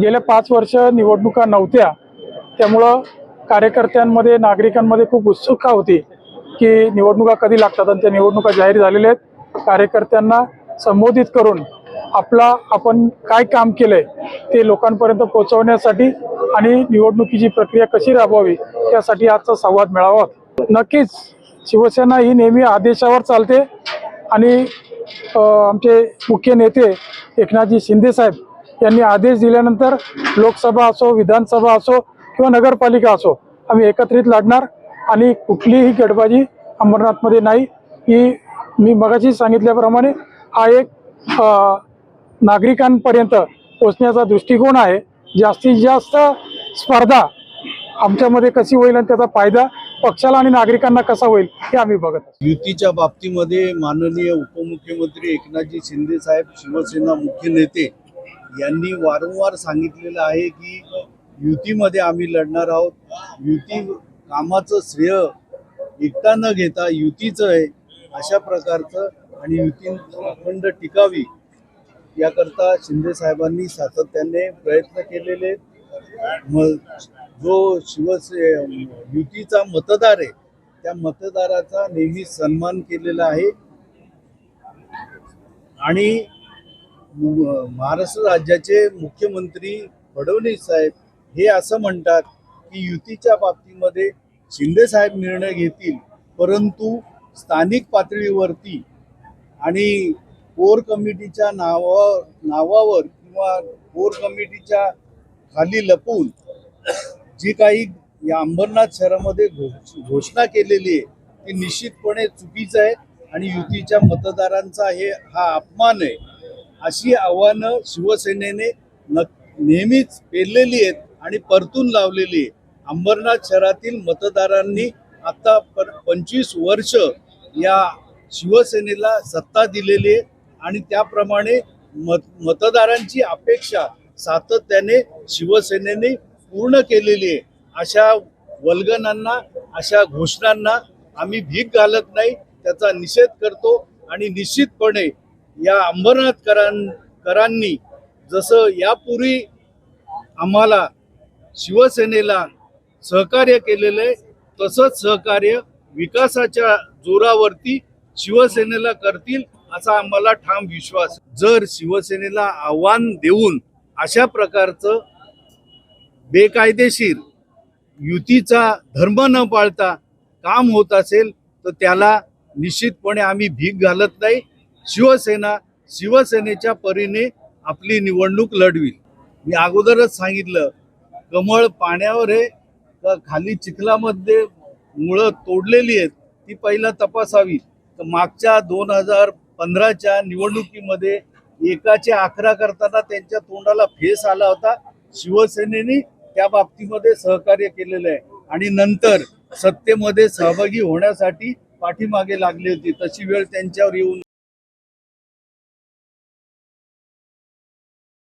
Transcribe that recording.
गेल्या पाच वर्ष निवडणुका नव्हत्या. त्यामुळं कार्यकर्त्यांमध्ये नागरिकांमध्ये खूप उत्सुकता होती की निवडणुका कधी लागतात आणि त्या निवडणुका जाहीर झालेल्या आहेत. कार्यकर्त्यांना संबोधित करून आपला आपण काय काम केलंय ते लोकांपर्यंत पोहोचवण्यासाठी आणि निवडणुकीची प्रक्रिया कशी राबवावी यासाठी आजचा संवाद मिळावा नक्कीच शिवसेना ही नेहमी आदेशावर चालते आणि आमचे मुख्य नेते एकनाथजी शिंदे साहेब यांनी आदेश दिल्यानंतर लोकसभा असो विधानसभा असो किंवा नगरपालिका असो आम्ही एकत्रित लढणार. आणि कुठलीही गडबाजी अंबरनाथमध्ये नाही. ही मी मगाशी सांगितल्याप्रमाणे हा एक नागरिकांपर्यंत पोचण्याचा दृष्टिकोन आहे. जास्तीत जास्त स्पर्धा आमच्यामध्ये कशी होईल आणि त्याचा फायदा पक्षाला आणि नागरिकांना कसा होईल हे आम्ही बघत युतीच्या बाबतीमध्ये माननीय उपमुख्यमंत्री एकनाथजी शिंदे साहेब शिवसेना मुख्य नेते यांनी वारंवार सांगितलेलं आहे की युतीमध्ये आम्ही लढणार आहोत. युती कामाचं श्रेय एकटा न घेता युतीचं आहे अशा प्रकारचं आणि युती अखंड टिकावी याकरता शिंदे साहेबांनी सातत्याने प्रयत्न केलेले मग जो शिवसे युतीचा मतदार आहे त्या मतदाराचा नेहमी सन्मान केलेला आहे. आणि महाराष्ट्र राज्याचे मुख्यमंत्री फडणवीस साहेब हे असं म्हणतात की युतीच्या बाबतीमध्ये शिंदे साहेब निर्णय घेतील परंतु स्थानिक पातळीवरती आणि कोर कमिटीच्या नावा नावावर किंवा कोर कमिटीच्या खाली लपून जी काही या अंबरनाथ शहरामध्ये घोष- घोषणा केलेली आहे ती निश्चितपणे चुकीचं आहे आणि युतीच्या मतदारांचा हे हा अपमान आहे. अशी आव्हानं शिवसेनेने न नेहमीच पेरलेली आहेत आणि परतून लावलेली आहे अंबरनाथ शहरातील मतदारांनी आता पर पंचवीस वर्ष या शिवसेनेला सत्ता दिलेली आहे आणि त्याप्रमाणे मत मतदारांची अपेक्षा सातत्याने शिवसेनेने पूर्ण केलेली आहे. अशा वल्गनांना अशा घोषणांना आम्ही भीक घालत नाही त्याचा निषेध करतो आणि निश्चितपणे या अंबरनाथकरां करांनी जसं यापूर्वी आम्हाला शिवसेनेला सहकार्य केलेलं आहे तसंच सहकार्य विकासाच्या जोरावरती शिवसेनेला करतील असा आम्हाला ठाम विश्वास जर शिवसेनेला आव्हान देऊन अशा प्रकारचं बेकायदेशीर युतीचा धर्म न पाळता काम होत असेल तर त्याला निश्चितपणे आम्ही भीक घालत नाही. शिवसेना शिवसेनेच्या परीने आपली निवडणूक लढवी मी अगोदरच सांगितलं कमळ पाण्यावर आहे का खाली चिखलामध्ये मुळं तोडलेली आहेत ती पहिला तपासावी. तर मागच्या दोन हजार पंधराच्या निवडणुकीमध्ये एकाचे अकरा करताना त्यांच्या तोंडाला फेस आला होता. शिवसेनेने त्या बाबतीमध्ये सहकार्य केलेलं आहे. आणि नंतर सत्तेमध्ये सहभागी होण्यासाठी पाठीमागे लागली होती. तशी वेळ त्यांच्यावर येऊन